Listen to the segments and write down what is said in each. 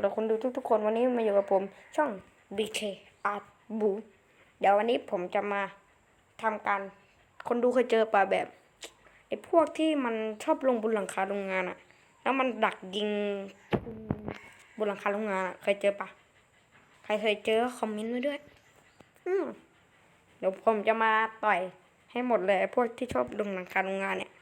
หรับคนดูทุก ๆ คนวันนี้มาอยู่กับผม ช่อง BK Art b o เดี๋ยววันนี้ผมจะมาทำการ คนดูเคยเจอป่ะแบบไอ้พวกที่มันชอบลงบนหลังคาโรงงานอะแล้วมันดักยิงบนหลังคาโรงงานอะเคยเจอปะใครเคยเจอคอมเมนต์ไว้ด้วยอืมเดี๋ยวผมจะมาต่อยให้หมดเลยพวกที่ชอบลงหลังคาโรงงานเนี่ย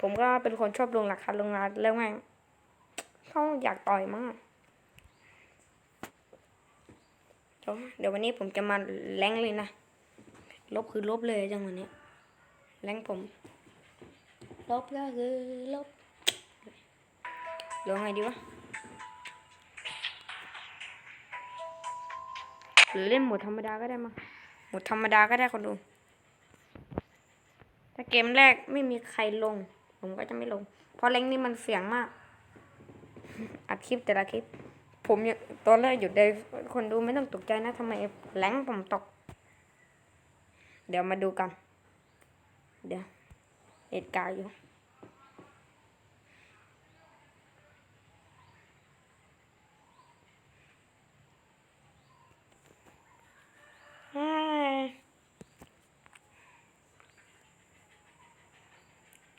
ผมก็เป็นคนชอบลงหลังคาโรงงานแล้วไงเขาอยากต่อยมาก เดี๋ยววันนี้ผมจะมาแรงเลยนะ ลบคือลบเลยจังวันนี้แรงผม ลบก็คือลบเดี๋ยวไงดีวะหรือเล่นหมดธรรมดาก็ได้มั้งหมดธรรมดาก็ได้คนดู ถ้าเกมแรกไม่มีใครลง ผมก็จะไม่ลง เพราะแรงนี่มันเสี่ยงมาก อัดคลิปแต่ละคลิป ผมตอนแรกหยุดได้คนดูไม่ต้องตกใจนะทำไมแรงผมตก เดี๋ยวมาดูกัน เดี๋ยวเหตุการณ์อยู่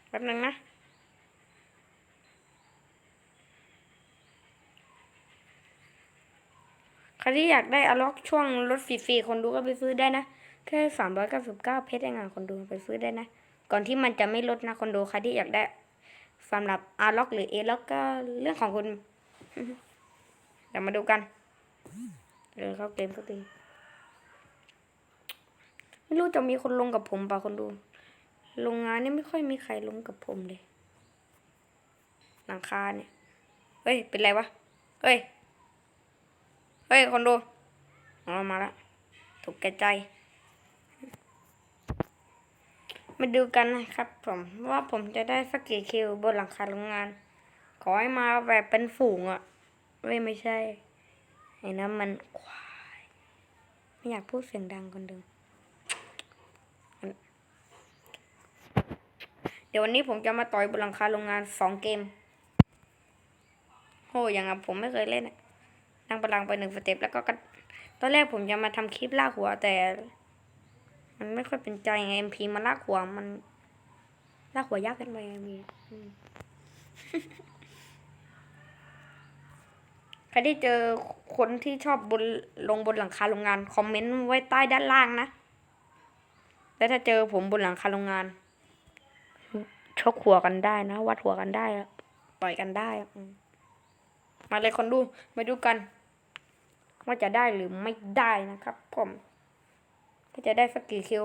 แป๊บนึงนะ ใครที่อยากได้อล็อกช่วงลดฟรีๆคนดูก็ไปซื้อได้นะ แค่สามร้อยเก้าสิบเก้าเพชรเองอะคนดูไปซื้อได้นะ ก่อนที่มันจะไม่ลดนะคนดูใครที่อยากได้สำหรับอาล็อกหรือเอล็อกก็เรื่องของคุณเดี๋ยวมาดูกันเออเข้าเกมก็ตีไม่รู้จะมีคนลงกับผมป่ะคนดูโรงงานนี่ไม่ค่อยมีใครลงกับผมเลย หลังคาเนี่ย เฮ้ย เป็นไรวะ เฮ้ย เฮ้ย คนดูอ๋อมาแล้วถูกแก่ใจ มาดูกันนะครับผมว่าผมจะได้สักกี่คิวบนหลังคาโรงงาน ขอให้มาแบบเป็นฝูงอะ่ะไม่ไม่ใช่ไอ้นั้นมันควายไม่อยากพูดเสียงดังคนดูเดี๋ยววันนี้ผมจะมาต่อยบนหลังคาโรงงานสองเกมโหอย่างกับผมไม่เคยเล่นอะ นั่งพลังไปหนึ่งสเต็ปแล้วก็กระตอนแรกผมจะมาทำคลิปลากหัวแต่ มันไม่ค่อยเป็นใจไงเอ็มพีมาลากหัวมันลากหัวยากเกันไปเอ็มพีใครที่เจอคนที่ชอบบนลงบนหลังคาโรงงานคอมเมนต์ไว้ใต้ด้านล่างนะแล้วถ้าเจอผมบนหลังคาโรงงานชกหัวกันได้นะ วัดหัวกันได้อะต่อยกันได้มาเลยคนดูมาดูกัน ว่าจะได้หรือไม่ได้นะครับ ผมก็จะได้สักกี่คิว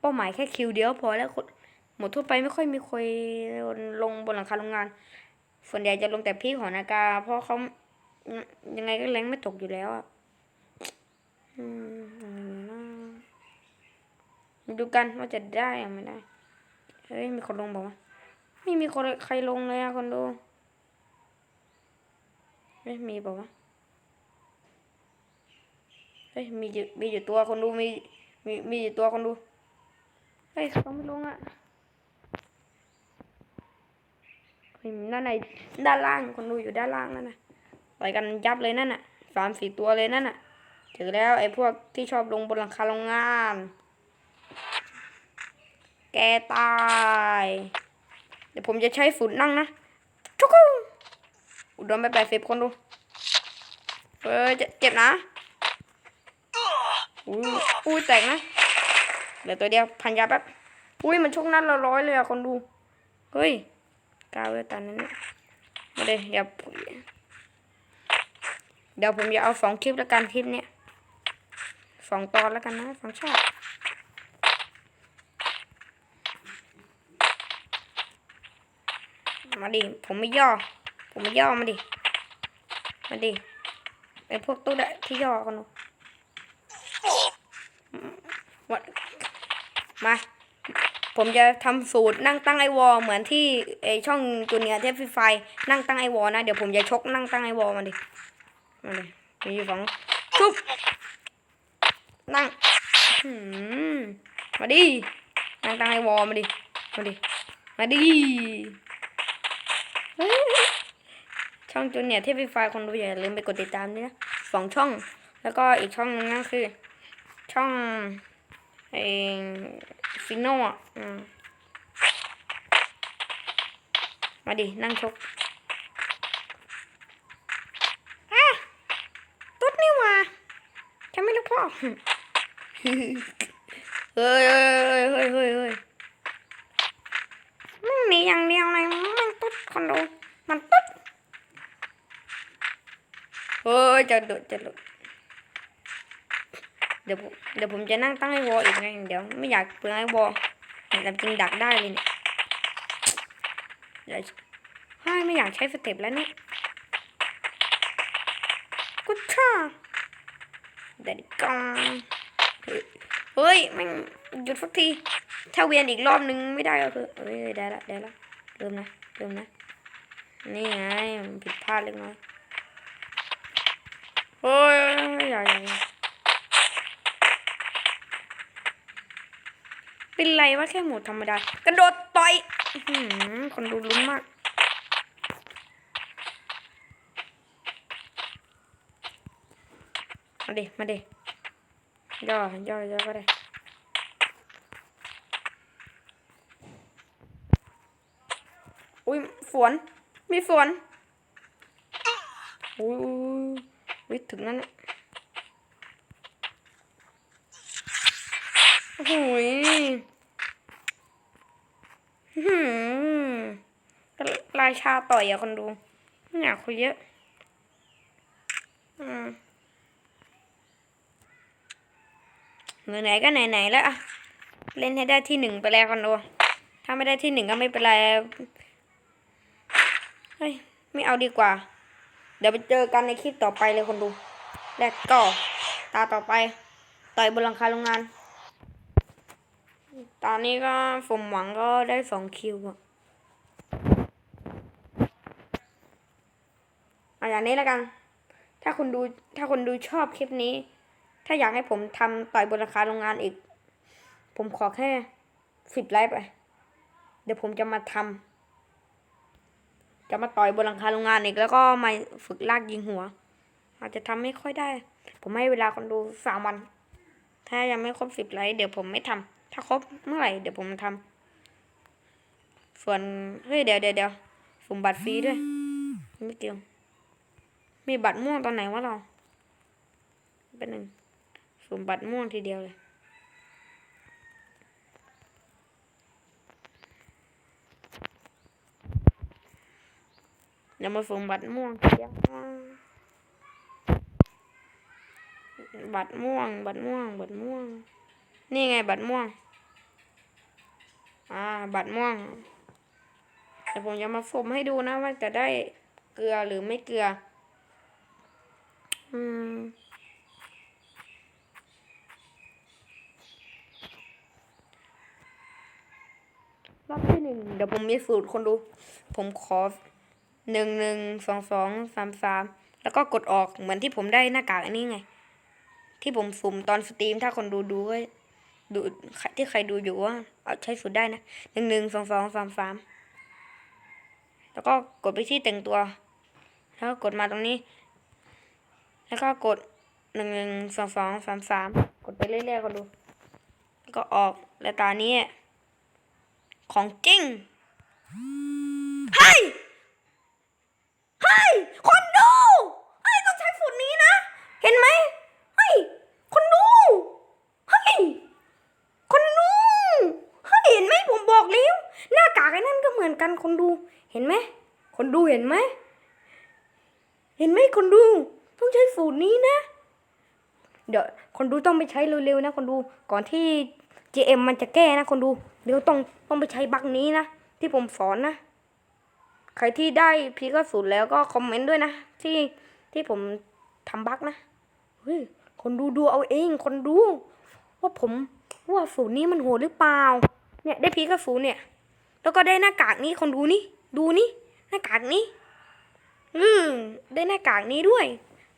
เป้าหมายแค่คิวเดียวพอแล้วคนหมดทั่วไปไม่ค่อยมีครลงบนหลังคาโรงงาน ส่วนใหญ่จะลงแต่พี่หอนากา เพราะเขายังไงก็แรงไม่ตกอยู่แล้วอะอืมอะไรนะมาดูกันว่าจะได้หรือไม่ได้เฮ้ยมีคนลงบอกว่าไม่มีคนใครลงเลยอะคนดูเฮ้ยมีบอกว่า เฮ้ยมีอยู่มีอยู่ตัวคนดูมีมีมีอยู่ตัวคนดูเฮ้ยเขาไม่ลงอะเฮ้ยนั่นไหนด้านล่างคนดูอยู่ด้านล่างนั่นน่ะต่อยกันยับเลยนั่นน่ะสามสี่ตัวเลยนั่นน่ะเจอแล้วไอ้พวกที่ชอบลงบนหลังคาโรงงาน แกตาย เดี๋ยวผมจะใช้ฝุ่นนั่งนะชุกุอุดมไปแปดสิบคนดูเฮ้ยเจ็บนะ อุ้ยอุ้ยแตกนะเดี๋ยวตัวเดียวพันยาแป๊บอุ้ยมันชกนัดละร้อยเลยอะคนดู เฮ้ยกาวเลยตอนนั้นเนี่ยมาเลยเดี๋ยวเดี๋ยวผมจะเอาสองคลิปแล้วกันคลิปเนี้ยสองตอนแล้วกันนะสองชาติมาดิ ผมไม่ย่อ ผมไม่ย่อมาดิ มาดิไอพวกตู้ได้ที่ย่อกันหนูวัด มา ผมจะทำสูตรนั่งตั้งไอวอลเหมือนที่ไอช่องจูเนียร์เทพไฟนั่งตั้งไอวอลนะ เดี๋ยวผมจะชกนั่งตั้งไอวอลมาดิมาดิมีอยู่สองชุบนั่งมาดินั่งตั้งไอวอลมาดิมาดิมาดิช่องจูเนียร์เทพไฟคนดูอย่าลืมไปกดติดตามด้วยนะสองช่อง แล้วก็อีกช่องนึงนั่นคือ ช่อง ไอฟิโน่อะอืมมาดิ นั่งชกอะตุ๊ดนี่ว่าฉันไม่รู้พ่อเฮ้ยเฮ้ยเฮ้ยเฮ้ยเฮ้ยมันหนีอย่างเดียวเลยมันตุ๊ดคอนโดมันตุ๊ดเฮ้ยจะหลุดจะหลุด เดี๋ยวผมเดี๋ยวผมจะนั่งตั้งไอ้วอลอีกไงเดี๋ยวไม่อยากเปลืองไอ้วอลแต่จริงดักได้เลยเนี่ยเดี๋ยวให้ไม่อยากใช้สเต็ปแล้วเนี่ยกุช่าเดี๋ยวก่อนเฮ้ยม่งหยุดสักทีถ้าเวียนอีกรอบนึงไม่ได้ก็คือเอ้ยได้ละได้ละเริ่มนะเริ่มนะนี่ไงผิดพลาดเล็กน้อยเฮ้ยอย่าอย่าอย่า เป็นไรวะแค่หมูธรรมดากระโดดต่อยคนดูลุ้นมาก มาเดมาเดย่อย่อย่อก็ได้อุ้ยฝน มีฝนอุ้ยวิถึงนั่นน่ะ หยอื้อหือราชาต่อยอะคนดูอยากคุยเยอะอืมไหนๆก็ไหนๆแล้วอะเล่นให้ได้ที่หนึ่งไปแล้วคนดูถ้าไม่ได้ที่หนึ่งก็ไม่เป็นไรเฮ้ยไม่เอาดีกว่า เดี๋ยวไปเจอกันในคลิปต่อไปเลยคนดู แล้วก็ตาต่อไป ต่อยบนหลังคาโรงงาน ตอนนี้ก็สมหวังก็ได้สองคิวอะเอาอย่างนี้แล้วกัน ถ้าคุณดูถ้าคุณดูชอบคลิปนี้ ถ้าอยากให้ผมทำต่อยบนหลังคาโรงงานอีก ผมขอแค่สิบไลค์ไป เดี๋ยวผมจะมาทำจะมาต่อยบนหลังคาโรงงานอีกแล้วก็มาฝึกลากยิงหัว อาจจะทำไม่ค่อยได้ ผมให้เวลาคนดูสามวัน ถ้ายังไม่ครบสิบไลค์เดี๋ยวผมไม่ทำถ้าครบเมื่อไหร่เดี๋ยวผมทำส่วนเฮ้ยเดี๋ยวเดี๋ยวเดี๋ยวสุ่มบัตรฟรีด้วยไม่เกี่ยว มีบัตรม่วงตอนไหนวะเราเป็นหนึ่งสุ่มบัตรม่วงทีเดียวเลยเดี๋ยวมาส่งบัตรม่วงเดียว บัตรม่วง บัตรม่วง บัตรม่วง นี่ไงบัตรม่วง อ่า บัตรม่วงเดี๋ยวผมจะมาสุ่มให้ดูนะว่าจะได้เกลือหรือไม่เกลือ อืมรอบที่หนึ่งเดี๋ยวผมมีสูตรคนดู ผมขอหนึ่งหนึ่งสองสองสามสามแล้วก็กดออกเหมือนที่ผมได้หน้ากากอันนี้ไง ที่ผมสุ่มตอนสตรีมถ้าคนดูดูก็ดูที่ใครดูอยู่ว่าเอาใช้สูตรได้นะหนึ่งหนึ่งสองสองสามสามแล้วก็กดไปที่แต่งตัว แล้วก็กดมาตรงนี้ แล้วก็กดหนึ่งหนึ่งสองสองสามสามกดไปเรื่อยๆคนดู แล้วก็ออกแล้วตานี้ ของจริงเฮ้ยเฮ้ย คนดู เฮ้ย ต้องใช้ฝุ่นนี้นะ เห็นไหม เฮ้ย คนดู เฮ้ย คนดู เฮ้ย เห็นไหมผมบอกแล้ว หน้ากากไอ้นั่นก็เห มือนกันคนดู เห็นไหม คนดูเห็นไหม เห็นไหมคนดู ต้องใช้สูตรนี้นะ เดี๋ยวคนดูต้องไปใช้เร็วๆนะ คนดู ก่อนที่ GM มันจะแก้นะคนดู เดี๋ยวต้องต้องไปใช้บักนี้นะ ที่ผมสอนนะ ใครที่ได้พีก็สูตรแล้วก็คอมเมนต์ด้วยนะ ที่ที่ผมทำบักนะเฮ้ยคนดูดูเอาเอง คนดู ว่าผมว่าสูตรนี้มันโหดหรือเปล่า เนี่ยได้พีก็สูตรเนี่ย แล้วก็ได้หน้ากากนี้คนดูนี่ ดูนี่ หน้ากากนี้ อืมได้หน้ากากนี้ด้วย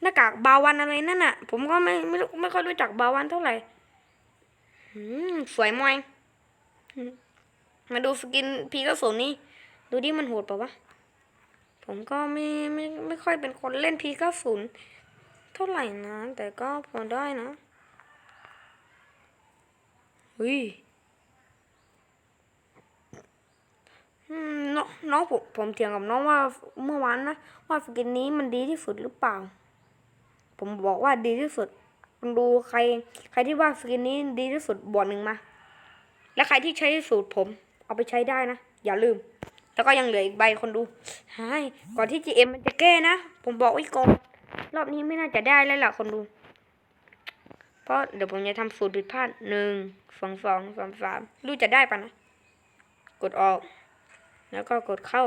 หน้ากากบาวันอะไรนั่นน่ะ ผมก็ไม่ไม่ไม่ค่อยรู้จักบาวันเท่าไหร่อืมสวยมวยมาดูสกินพีกระสุนนี่ ดูดิมันโหดปล่าวะ ผมก็ไม่ไม่ไม่ค่อยเป็นคนเล่นพีก็ศูนย์เท่าไหร่นะ แต่ก็พอได้นะเฮ้ยอืม น้องน้องผมผมเถียงกับน้องว่าเมื่อวานนะว่าสกินนี้มันดีที่สุดหรือเปล่า ผมบอกว่าดีที่สุดดูใคร ใครที่ว่าสกินนี้ดีที่สุดบอกหนึ่งมา และใครที่ใช้สูตรผม เอาไปใช้ได้นะ อย่าลืม แล้วก็ยังเหลืออีกใบคนดูใช่ก่อนที่ GM มันจะแก้นะ ผมบอกไว้ก่อนรอบนี้ไม่น่าจะได้แล้วล่ะคนดู เพราะเดี๋ยวผมจะทำสูตรผิดพลาดหนึ่งสองสองสามสามรู้จะได้ปะนะ กดออก แล้วก็กดเข้า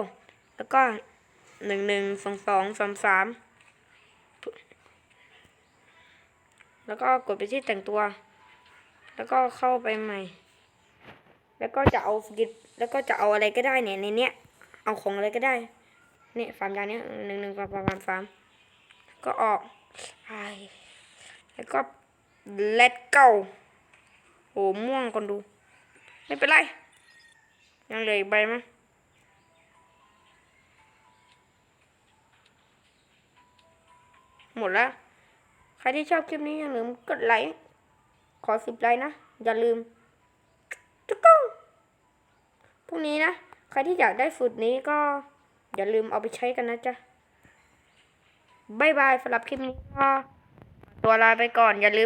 แล้วก็หนึ่งหนึ่งสองสองสามสามแล้วก็กดไปที่แต่งตัว แล้วก็เข้าไปใหม่ แล้วก็จะเอาสกิลแล้วก็จะเอาอะไรก็ได้เนี่ยในเนี้ย เอาของอะไรก็ได้ เนี่ยฟาร์มยางเนี้ยหนึ่งหนึ่งฟาร์มฟาร์มฟาร์มฟามก็ออกไอแล้วก็ let go โหม่วงคนดู ไม่เป็นไร ยังเหลืออีกใบมั้ย หมดแล้ว ใครที่ชอบคลิปนี้อย่าลืมกดไลค์ ขอสิบไลค์นะ อย่าลืมจุกงพรุ่งนี้นะ ใครที่อยากได้สูตรนี้ก็อย่าลืมเอาไปใช้กันนะจ๊ะบายบายสำหรับคลิปนี้ก็ตัวลาไปก่อนอย่าลืม